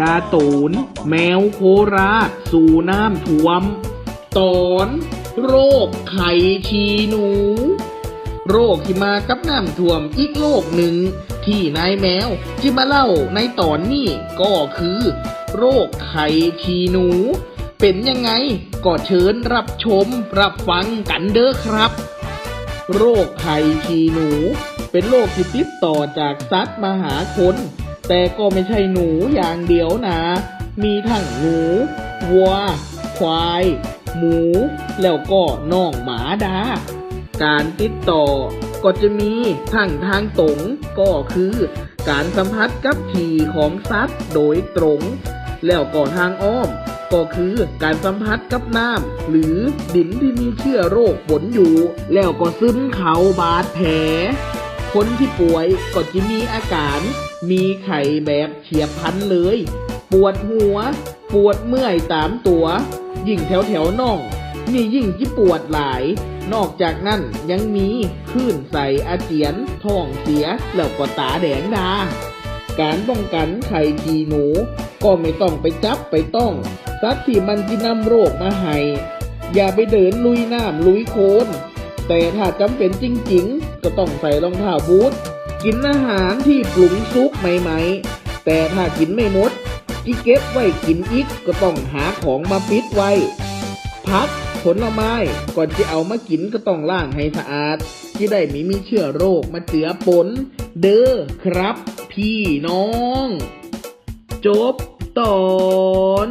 การ์ตูน แมวโคราช สู่น้ำท่วม ตอน โรคไข่ชีหนู โรคที่มากับน้ำท่วมอีกโรคหนึ่ง ที่นายแมวจะมาเล่าในตอนนี้ก็คือ โรคไข่ชีหนู เป็นยังไงก็เชิญรับชมรับฟังกันเด้อครับ โรคไข่ชีหนู เป็นโรคที่ติดต่อจากสัตว์มาหาคน แต่ก็ไม่ใช่หนูอย่างเดียวนะ มีทั้งหนูวัว ควาย หมู แล้วก็น้องหมาดา การติดต่อก็จะมีทั้งทางตรงก็คือ การสัมผัสกับฉี่ของสัตว์โดยตรง แล้วก็ทางอ้อม ก็คือการสัมผัสกับน้ำหรือดินที่มีเชื้อโรคปนอยู่ แล้วก็ซึมเข้าบาดแผล คนที่ป่วยก็จะมีอาการ มีไข้แบบเฉียบพลันเลย ปวดหัว ปวดเมื่อยตามตัว ยิ่งแถวแถวน่อง นี่ยิ่งที่ปวดหลาย นอกจากนั้นยังมีคลื่นใสอาเจียน ท้องเสีย แล้วก็ตาแดงดา การป้องกันไข่กีหนู ก็ไม่ต้องไปจับไปต้องสัตว์ที่มันจะนำโรคมาให้อย่าไปเดินลุยน้ำลุยโคลนแต่ถ้าจำเป็นจริง ๆ ก็ต้องใส่รองเท้าบูทกินอาหารที่ปรุงซุกใหม่ๆ แต่ถ้ากินไม่หมดที่เก็บไว้กินอีกก็ต้องหาของมาปิดไว้ พักผลไม้ก่อนจะเอามากินก็ต้องล้างให้สะอาดที่ได้ม่มีเชื้อโรคมาเจือปนเด้อครับพี่น้อง จบตอน